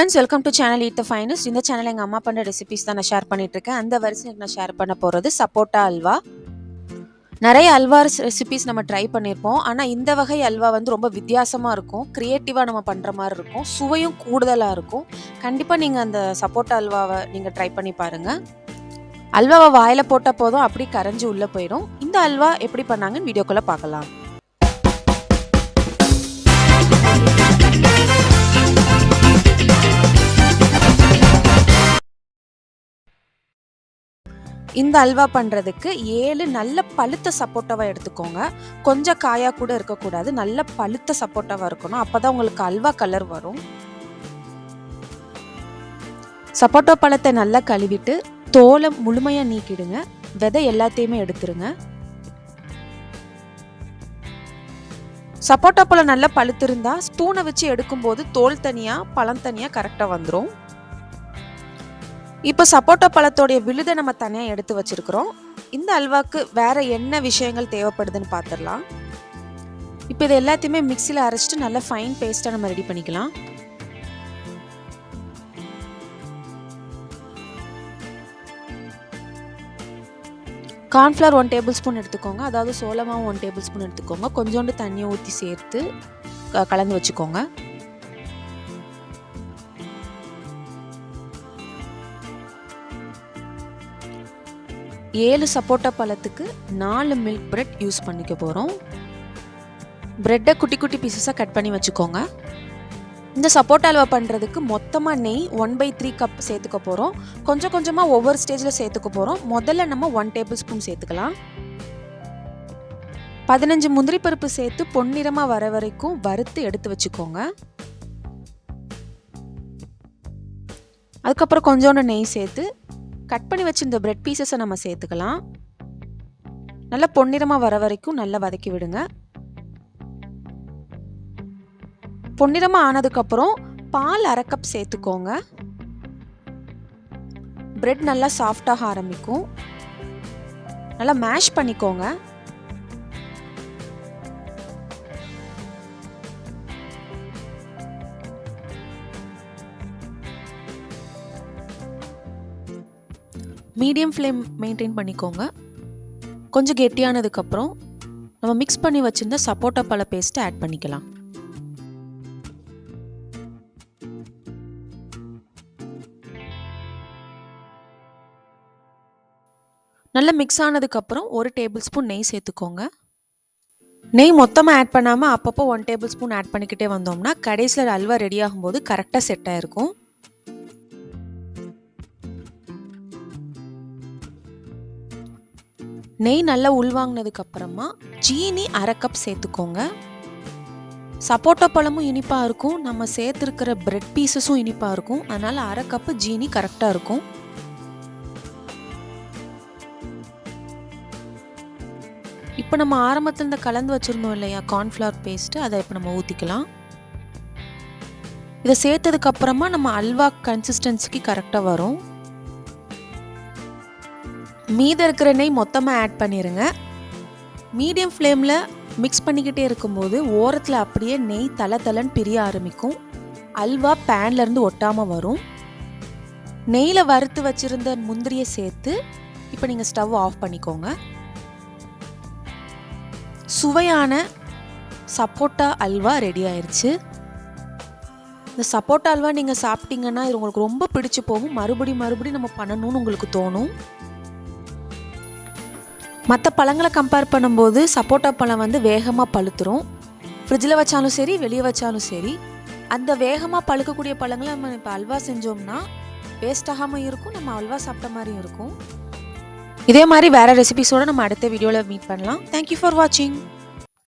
Friends welcome to channel it the finest இந்த channel எங்கள் அம்மா பண்ண ரெசிபிஸ் தான் நான் ஷேர் பண்ணிட்டுருக்கேன். அந்த வரிசையில் நான் ஷேர் பண்ண போகிறது சப்போட்டா அல்வா. நிறைய அல்வா ரெசிபிஸ் நம்ம ட்ரை பண்ணியிருப்போம் ஆனால் இந்த வகை அல்வா வந்து ரொம்ப வித்தியாசமாக இருக்கும். க்ரியேட்டிவாக நம்ம பண்ணுற மாதிரி இருக்கும். சுவையும் கூடுதலாக இருக்கும். கண்டிப்பாக நீங்கள் அந்த சப்போட்டா அல்வாவை நீங்கள் ட்ரை பண்ணி பாருங்கள் அல்வாவை வாயில் போட்டால் போதும் அப்படி கரைஞ்சி உள்ளே போயிடும். இந்த அல்வா எப்படி பண்ணாங்கன்னு வீடியோக்குள்ளே பார்க்கலாம். இந்த அல்வா பண்ணுறதுக்கு ஏழு நல்ல பழுத்த சப்போட்டாவை எடுத்துக்கோங்க. கொஞ்சம் காயாக கூட இருக்கக்கூடாது. நல்ல பழுத்த சப்போட்டாவாக இருக்கணும். அப்போ தான் உங்களுக்கு அல்வா கலர் வரும். சப்போட்டா பழத்தை நல்லா கழுவிட்டு தோலை முழுமையாக நீக்கிடுங்க. விதை எல்லாத்தையுமே எடுத்துருங்க. சப்போட்டா பழம் நல்லா பழுத்திருந்தா ஸ்பூனை வச்சு எடுக்கும்போது தோல் தனியாக பழம் தனியாக கரெக்டாக வந்துடும் இப்போ சப்போட்டா பழத்தோடைய விழுதை நம்ம தனியாக எடுத்து வச்சுருக்குறோம். இந்த அல்வாக்கு வேறு என்ன விஷயங்கள் தேவைப்படுதுன்னு பார்த்துடலாம் இப்போ இது எல்லாத்தையுமே மிக்சியில் அரைச்சிட்டு நல்லா ஃபைன் பேஸ்ட்டாக நம்ம ரெடி பண்ணிக்கலாம். கார்ன்ஃப்ளவர் ஒன் டேபிள் ஸ்பூன் எடுத்துக்கோங்க. அதாவது சோளமாவும் ஒன் டேபிள் ஸ்பூன் எடுத்துக்கோங்க. கொஞ்சோண்டு தண்ணியை ஊற்றி சேர்த்து க- கலந்து வச்சுக்கோங்க. ஏழு சப்போட்டா பழத்துக்கு நாலு மில்க் பிரெட் யூஸ் பண்ணிக்க போகிறோம் பிரெட்டை குட்டி குட்டி பீசஸாக கட் பண்ணி வச்சுக்கோங்க. இந்த சப்போட்டா அல்வா பண்ணுறதுக்கு மொத்தமாக நெய் ஒன் பை த்ரீ கப் சேர்த்துக்க போகிறோம் கொஞ்சம் கொஞ்சமாக ஒவ்வொரு ஸ்டேஜில் சேர்த்துக்க போகிறோம் முதல்ல நம்ம ஒன் டேபிள் ஸ்பூன் சேர்த்துக்கலாம். பதினஞ்சு முந்திரி பருப்பு சேர்த்து பொன்னிறமாக வர வரைக்கும் வறுத்து எடுத்து வச்சுக்கோங்க. அதுக்கப்புறம் கொஞ்சோண்டு நெய் சேர்த்து கட் பண்ணி வச்சிருந்த பிரெட் பீசஸை நம்ம சேர்த்துக்கலாம். நல்லா பொன்னிறமாக வர வரைக்கும் நல்லா வதக்கி விடுங்க. பொன்னிறமாக ஆனதுக்கப்புறம் பால் அரை கப் சேர்த்துக்கோங்க. பிரெட் நல்லா சாஃப்டாக ஆரம்பிக்கும். நல்லா மேஷ் பண்ணிக்கோங்க. மீடியம் ஃப்ளேம் மெயின்டைன் பண்ணிக்கோங்க. கொஞ்சம் கெட்டியானதுக்கப்புறம் நம்ம மிக்ஸ் பண்ணி வச்சுருந்த சப்போட்டா பழ பேஸ்ட்டை ஆட் பண்ணிக்கலாம். நல்லா மிக்ஸ் ஆனதுக்கப்புறம் ஒரு டேபிள் ஸ்பூன் நெய் சேர்த்துக்கோங்க. நெய் மொத்தமாக ஆட் பண்ணாமல் அப்பப்போ ஒன் டேபிள் ஸ்பூன் ஆட் பண்ணிக்கிட்டே வந்தோம்னா கடைசியில் அல்வா ரெடி ஆகும்போது கரெக்டாக செட் ஆகிருக்கும் நெய் நல்லா உள்வாங்கினதுக்கு அப்புறமா அரை கப் சேர்த்துக்கோங்க. சப்போட்டா பழமும் இனிப்பாக இருக்கும். நம்ம சேர்த்துருக்கிற பிரெட் பீசஸும் இனிப்பாக இருக்கும். அதனால் அரை கப்பு ஜீனி கரெக்டாக இருக்கும். இப்போ நம்ம ஆரம்பத்தில் இந்த கலந்து வச்சுருந்தோம் இல்லையா கார்ன்ஃப்ளவர் பேஸ்ட்டு அதை இப்போ நம்ம ஊற்றிக்கலாம் இதை சேர்த்ததுக்கப்புறமா நம்ம அல்வா கன்சிஸ்டன்சிக்கு கரெக்டாக வரும். மீதம் இருக்கிற நெய் மொத்தமாக ஆட் பண்ணிடுங்க மீடியம் ஃப்ளேமில் மிக்ஸ் பண்ணிக்கிட்டே இருக்கும்போது ஓரத்தில் அப்படியே நெய் தலை தலைன்னு பிரிய ஆரம்பிக்கும். அல்வா பேன்லேருந்து ஒட்டாமல் வரும். நெய்யில் வறுத்து வச்சுருந்த முந்திரியை சேர்த்து இப்போ நீங்கள் ஸ்டவ் ஆஃப் பண்ணிக்கோங்க. சுவையான சப்போட்டா அல்வா ரெடி ஆயிடுச்சு இந்த சப்போட்டா அல்வா நீங்கள் சாப்பிட்டீங்கன்னா இது உங்களுக்கு ரொம்ப பிடிச்சி போகும். மறுபடி மறுபடி நம்ம பண்ணணும்னு உங்களுக்கு தோணும். மற்ற பழங்களை கம்பேர் பண்ணும்போது சப்போட்டா பழம் வந்து வேகமாக பழுத்துரும். ஃப்ரிட்ஜில் வச்சாலும் சரி வெளியே வச்சாலும் சரி அந்த வேகமாக பழுக்கக்கூடிய பழங்களை நம்ம இப்போ அல்வா செஞ்சோம்னா வேஸ்ட் ஆகாமல் இருக்கும் நம்ம அல்வா சாப்பிட்ட மாதிரியும் இருக்கும். இதே மாதிரி வேறு ரெசிபிஸோடு நம்ம அடுத்த வீடியோவில் மீட் பண்ணலாம். தேங்க்யூ ஃபார் வாட்சிங்